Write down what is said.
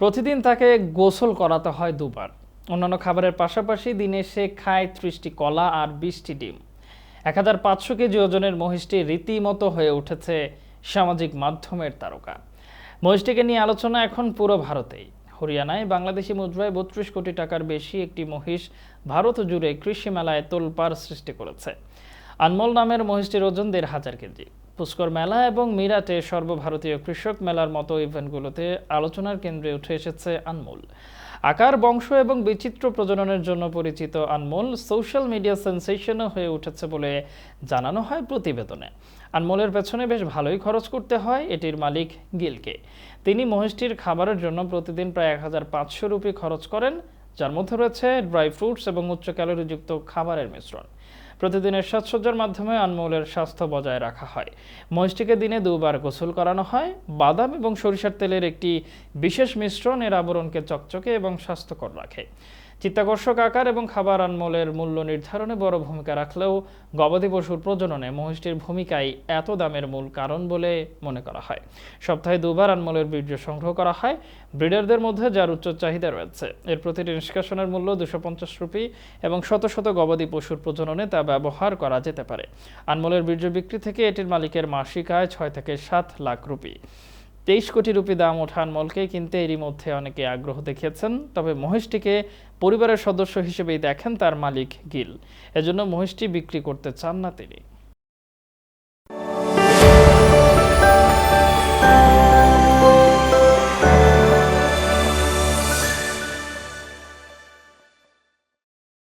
প্রতিদিন তাকে গোসল করাতে হয় দুবার। অন্যান্য খাবারের পাশাপাশি দিনে সে খায় ত্রিশটি কলা আর বিশটি ডিম। এক হাজার পাঁচশো কেজি ওজনের মহিষটি রীতিমতো হয়ে উঠেছে সামাজিক মাধ্যমের তারকা। মহিষটিকে নিয়ে আলোচনা এখন পুরো ভারতেই। হরিয়ানায় বাংলাদেশি মুদ্রায় বত্রিশ কোটি টাকার বেশি একটি মহিষ ভারত জুড়ে কৃষি মেলায় তোলপাড় সৃষ্টি করেছে। আনমল নামের মহিষটির ওজন দেড় হাজার কেজি। পুষ্কর মেলা এবং মিরাটে সর্বভারতীয় কৃষক মেলার মতো ইভেন্টগুলোতে আলোচনার কেন্দ্রে উঠে এসেছে আনমোল। আকার, বংশ এবং বিচিত্র প্রজননের জন্য পরিচিত আনমোল সোশ্যাল মিডিয়া সেন্সেশনও হয়ে উঠেছে বলে জানানো হয় প্রতিবেদনে। আনমোলের পেছনে বেশ ভালোই খরচ করতে হয়, এটির মালিক গিলকে। তিনি মহিষটির খাবারের জন্য প্রতিদিন প্রায় এক হাজার পাঁচশো রুপি খরচ করেন যার মধ্যে রয়েছে ড্রাই ফ্রুটস এবং উচ্চ ক্যালোরিযুক্ত খাবারের মিশ্রণ। প্রতিদিনের সাজসজ্জার মাধ্যমে আনমোলের স্বাস্থ্য বজায় রাখা হয়। মহিষটিকে দিনে দুবার গোসল করানো হয়। বাদাম এবং সরিষার তেলের একটি বিশেষ মিশ্রণ এর আবরণকে চকচকে এবং স্বাস্থ্যকর রাখে। চিত্তাকর্ষক আকার এবং খাবার আনমলের মূল্য নির্ধারণে বড় ভূমিকা রাখলেও গবাদি পশুর প্রজননে মহিষটির ভূমিকাই এত দামের মূল কারণ বলে মনে করা হয়। সপ্তাহে দুবার আনমলের বীর্য সংগ্রহ করা হয়। ব্রিডারদের মধ্যে যার উচ্চ চাহিদা রয়েছে। এর প্রতিটি নিষ্কাশনের মূল্য দুশো পঞ্চাশ রুপি এবং শত শত গবাদি পশুর প্রজননে তা ব্যবহার করা যেতে পারে। আনমলের বীর্য বিক্রি থেকে এটির মালিকের মাসিক আয় ছয় থেকে সাত লাখ রুপি। তেইশ কোটি রুপি দাম ওঠান মলকে, কিনতে এরই মধ্যে অনেকে আগ্রহ দেখিয়েছেন। তবে মহিষটিকে পরিবারের সদস্য হিসেবেই দেখেন তার মালিক গিল। এজন্য মহিষটি বিক্রি করতে চান না তিনি।